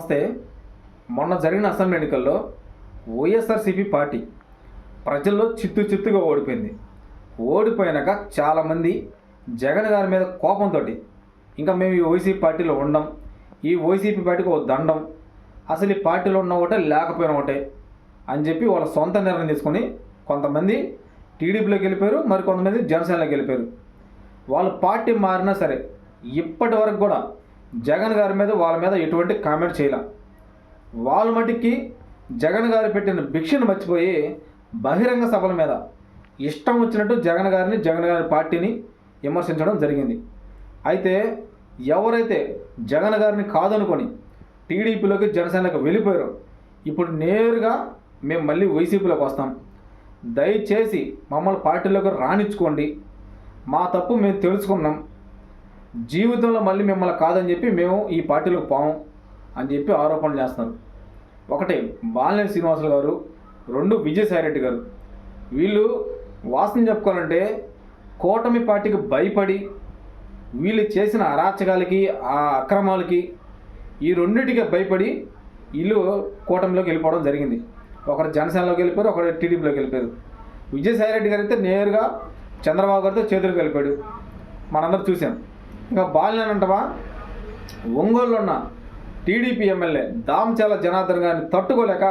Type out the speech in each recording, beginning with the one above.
నమస్తే. మొన్న జరిగిన అసెంబ్లీ ఎన్నికల్లో వైఎస్ఆర్సీపీ పార్టీ ప్రజల్లో చిత్తు చిత్తుగా ఓడిపోయింది. ఓడిపోయాక చాలామంది జగన్ గారి మీద కోపంతో ఇంకా మేము ఈ వైసీపీ పార్టీలో ఉండం ఈ వైసీపీ పార్టీకి ఓ దండం అసలు ఈ పార్టీలో ఉన్న ఒకటే లేకపోయిన ఒకటే అని చెప్పి వాళ్ళ సొంత నిర్ణయం తీసుకొని కొంతమంది టీడీపీలోకి వెళ్ళిపోయారు మరి కొంతమంది జనసేనలోకి వెళ్ళిపోయారు. వాళ్ళు పార్టీ మారినా సరే ఇప్పటి వరకు కూడా జగన్ గారి మీద వాళ్ళ మీద ఎటువంటి కామెంట్ చేయలే. వాళ్ళ మటుకి జగన్ గారు పెట్టిన భిక్షను మర్చిపోయి బహిరంగ సభల మీద ఇష్టం వచ్చినట్టు జగన్ గారిని జగన్ గారి పార్టీని విమర్శించడం జరిగింది. అయితే ఎవరైతే జగన్ గారిని కాదనుకొని టీడీపీలోకి జనసేనకు వెళ్ళిపోయారో ఇప్పుడు నేరుగా మేము మళ్ళీ వైసీపీలోకి వస్తాం. దయచేసి మమ్మల్ని పార్టీలోకి రాణించుకోండి మా తప్పు మేము తెలుసుకున్నాం. జీవితంలో మళ్ళీ మిమ్మల్ని కాదని చెప్పి మేము ఈ పార్టీలోకి పోం అని చెప్పి ఆరోపణలు చేస్తున్నారు. ఒకటి బాలినేని శ్రీనివాసులు గారు రెండు విజయసాయిరెడ్డి గారు. వీళ్ళు వాసన చెప్పుకోవాలంటే కూటమి పార్టీకి భయపడి వీళ్ళు చేసిన అరాచకాలకి ఆ అక్రమాలకి ఈ రెండింటికి భయపడి వీళ్ళు కూటమిలోకి వెళ్ళిపోవడం జరిగింది. ఒకరు జనసేనలోకి వెళ్ళిపోయారు ఒకరు టీడీపీలోకి వెళ్ళిపోయారు. విజయసాయిరెడ్డి గారు అయితే నేరుగా చంద్రబాబు గారితో చేతులకు వెళ్ళిపోయాడు మనందరం చూసాం ఇంకా బాలినేని అంటవా? ఒంగోలులో ఉన్న టీడీపీ ఎమ్మెల్యే దామచాల జనార్దన్ గారిని తట్టుకోలేక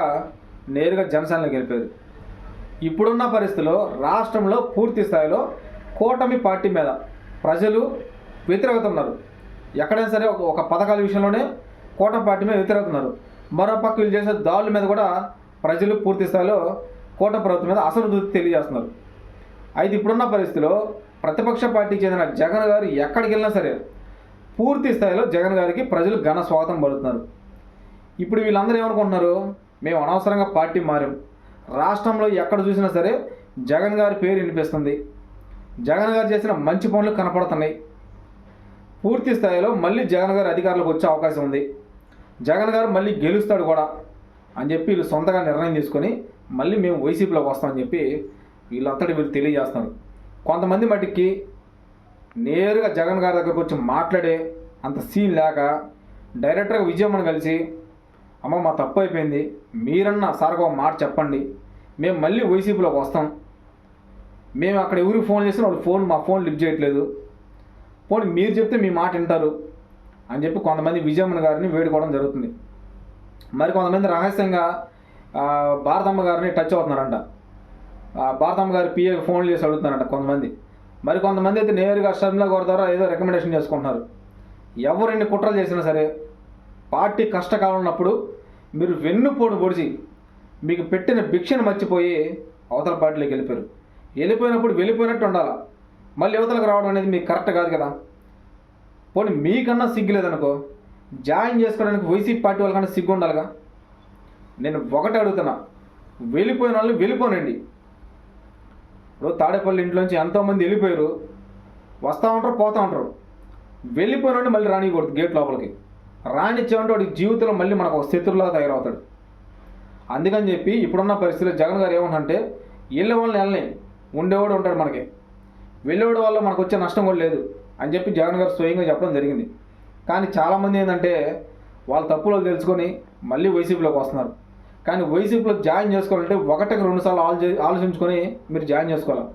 నేరుగా జనసేనలో గెలిపేది ఇప్పుడున్న పరిస్థితిలో రాష్ట్రంలో పూర్తి స్థాయిలో కూటమి పార్టీ మీద ప్రజలు వ్యతిరేకత ఉన్నారు ఎక్కడైనా సరే ఒక ఒక పథకాల విషయంలోనే కూటమి పార్టీ మీద వ్యతిరేకత ఉన్నారు మరో పక్క వీళ్ళు చేసే దాడుల మీద కూడా ప్రజలు పూర్తి స్థాయిలో కూటమి ప్రభుత్వం మీద అసంతృప్తి తెలియజేస్తున్నారు. అయితే ఇప్పుడున్న పరిస్థితిలో ప్రతిపక్ష పార్టీకి చెందిన జగన్ గారు ఎక్కడికి వెళ్ళినా సరే పూర్తి స్థాయిలో జగన్ గారికి ప్రజలు ఘన స్వాగతం పడుతున్నారు ఇప్పుడు వీళ్ళందరూ ఏమనుకుంటున్నారు? మేము అనవసరంగా పార్టీ మారాం. రాష్ట్రంలో ఎక్కడ చూసినా సరే జగన్ గారి పేరు వినిపిస్తుంది. జగన్ గారు చేసిన మంచి పనులు కనపడుతున్నాయి. పూర్తి స్థాయిలో మళ్ళీ జగన్ గారు అధికారులకు వచ్చే అవకాశం ఉంది. జగన్ గారు మళ్ళీ గెలుస్తాడు కూడా అని చెప్పి వీళ్ళు సొంతగా నిర్ణయం తీసుకొని మళ్ళీ మేము వైసీపీలోకి వస్తామని చెప్పి వీళ్ళంతటి వీళ్ళు తెలియజేస్తున్నారు. కొంతమంది మటుకి నేరుగా జగన్ గారి దగ్గరకు వచ్చి మాట్లాడే అంత సీన్ లేక డైరెక్టర్గా విజయమ్మని కలిసి అమ్మ మా తప్పు అయిపోయింది. మీరన్న సార్గా ఒక మాట చెప్పండి. మేము మళ్ళీ వైసీపీలోకి వస్తాం. మేము అక్కడ ఎవరికి ఫోన్ చేసినా వాళ్ళు ఫోన్ మా ఫోన్ లిఫ్ట్ చేయట్లేదు. పోనీ మీరు చెప్తే మీ మాట వింటారు అని చెప్పి కొంతమంది విజయమ్మన్ గారిని వేడుకోవడం జరుగుతుంది. మరి కొంతమంది రహస్యంగా భారతమ్మ గారిని టచ్ అవుతున్నారంట. భారతమ్మ గారి పిఏకి ఫోన్లు చేసి అడుగుతున్నారంట కొంతమంది. మరి కొంతమంది అయితే నేరుగా షర్మిలా గారి ద్వారా ఏదో రికమెండేషన్ చేసుకుంటున్నారు. ఎవరిని కుట్రలు చేసినా సరే పార్టీ కష్టకాలం ఉన్నప్పుడు మీరు వెన్నుపోటు పొడిచి మీకు పెట్టిన భిక్షను మర్చిపోయి అవతల పార్టీలోకి వెళ్ళిపోయారు. వెళ్ళిపోయినప్పుడు వెళ్ళిపోయినట్టు ఉండాలా? మళ్ళీ యువతలకు రావడం అనేది మీకు కరెక్ట్ కాదు కదా? పోనీ మీకన్నా సిగ్గు లేదనుకో జాయిన్ చేసుకోవడానికి వైసీపీ పార్టీ వాళ్ళకన్నా సిగ్గు ఉండాలిగా? నేను ఒకటి అడుగుతున్నా. వెళ్ళిపోయిన వాళ్ళు వెళ్ళిపోనండి ఇప్పుడు తాడేపల్లి ఇంట్లోంచి ఎంతోమంది వెళ్ళిపోయారు. వస్తూ ఉంటారు పోతూ ఉంటారు. వెళ్ళిపోయిన మళ్ళీ రానికూడదు గేట్ లోపలికి. రానిచ్చామంటే వాడికి జీవితంలో మళ్ళీ మనకు ఒక శత్రులాగా తయారవుతాడు. అందుకని చెప్పి ఇప్పుడున్న పరిస్థితిలో జగన్ గారు ఏమంటే వెళ్ళే వాళ్ళని వెళ్ళని ఉండేవాడు ఉంటాడు మనకి. వెళ్ళేవాడు వల్ల మనకు వచ్చే నష్టం కూడా లేదు అని చెప్పి జగన్ గారు స్వయంగా చెప్పడం జరిగింది. కానీ చాలామంది ఏంటంటే వాళ్ళ తప్పులు తెలుసుకొని మళ్ళీ వైసీపీలోకి వస్తున్నారు. కానీ వైసీపీలో జాయిన్ చేసుకోవాలంటే ఒకటికి రెండు సార్లు ఆలోచించుకొని మీరు జాయిన్ చేసుకోవాలి.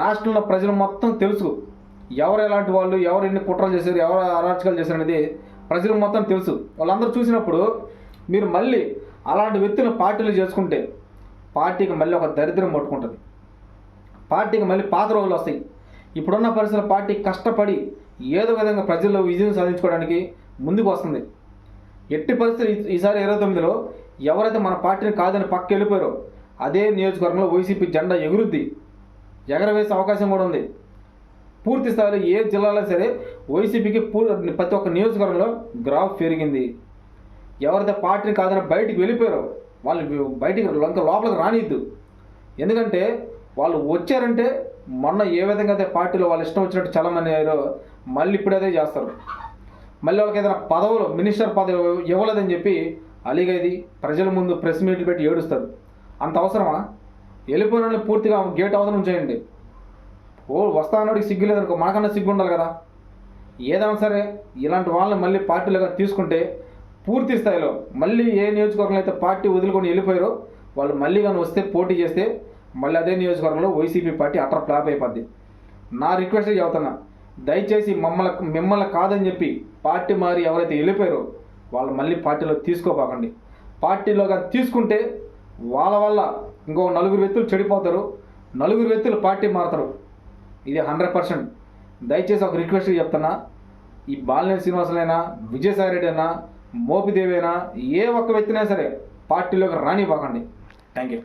రాష్ట్రంలో ప్రజలు మొత్తం తెలుసు. ఎవరు ఎలాంటి వాళ్ళు ఎవరు ఎన్ని కుట్రలు చేశారు ఎవరు అరాచకాలు చేశారు అనేది ప్రజలు మొత్తం తెలుసు. వాళ్ళందరూ చూసినప్పుడు మీరు మళ్ళీ అలాంటి వ్యక్తులను పార్టీలు చేసుకుంటే పార్టీకి మళ్ళీ ఒక దరిద్రం పట్టుకుంటుంది. పార్టీకి మళ్ళీ పాత రోజులు వస్తాయి. ఇప్పుడున్న పరిస్థితుల పార్టీ కష్టపడి ఏదో విధంగా ప్రజల్లో విజయం సాధించుకోవడానికి ముందుకు వస్తుంది. ఎట్టి పరిస్థితులు ఈసారి ఇరవై తొమ్మిదిలో ఎవరైతే మన పార్టీని కాదని పక్క వెళ్ళిపోయారో అదే నియోజకవర్గంలో వైసీపీ జెండా ఎగురుద్ది. ఎగరవేసే అవకాశం కూడా ఉంది. పూర్తి స్థాయిలో ఏ జిల్లాలో సరే వైసీపీకి పూర్తి ప్రతి ఒక్క నియోజకవర్గంలో గ్రాఫ్ పెరిగింది. ఎవరైతే పార్టీని కాదని బయటికి వెళ్ళిపోయారో వాళ్ళు బయటికి ఇంకా లోపలికి రానిద్దు. ఎందుకంటే వాళ్ళు వచ్చారంటే మొన్న ఏ విధంగా అయితే పార్టీలో వాళ్ళు ఇష్టం వచ్చినట్టు చాలామంది అయ్యారో మళ్ళీ ఇప్పుడు అదే చేస్తారు. మళ్ళీ వాళ్ళకి ఏదైనా పదవులు మినిస్టర్ పదవి ఇవ్వలేదని చెప్పి అలీగైది ప్రజల ముందు ప్రెస్ మీట్లు పెట్టి ఏడుస్తారు అంత అవసరమా? వెళ్ళిపోయిన పూర్తిగా గేట్ అవతల ఉంచేయండి ఓ వస్తానోడికి సిగ్గు లేదనుకో మనకన్నా సిగ్గు ఉండాలి కదా. ఏదైనా సరే ఇలాంటి వాళ్ళని మళ్ళీ పార్టీలుగా తీసుకుంటే పూర్తి స్థాయిలో మళ్ళీ ఏ నియోజకవర్గంలో అయితే పార్టీ వదులుకొని వెళ్ళిపోయారో వాళ్ళు మళ్ళీ కానీ వస్తే పోటీ చేస్తే మళ్ళీ అదే నియోజకవర్గంలో వైసీపీ పార్టీ అటర్ ఫ్లాప్ అయిపోద్ది. నా రిక్వెస్ట్ చెబుతున్నా దయచేసి మమ్మల్ని మిమ్మల్ని కాదని చెప్పి పార్టీ మారి ఎవరైతే వెళ్ళిపోయారో వాళ్ళు మళ్ళీ పార్టీలో తీసుకోపోకండి పార్టీలో కానీ తీసుకుంటే వాళ్ళ వల్ల ఇంకో నలుగురు వ్యక్తులు చెడిపోతారు నలుగురు వ్యక్తులు పార్టీ మారుతారు. ఇది హండ్రెడ్ పర్సెంట్. దయచేసి ఒక రిక్వెస్ట్ చెప్తున్నా ఈ బాలినేని శ్రీనివాసులైనా విజయసాయి రెడ్డి అయినా మోపిదేవి అయినా ఏ ఒక్క వ్యక్తినైనా సరే పార్టీలోకి రానివ్వకండి. Thank you.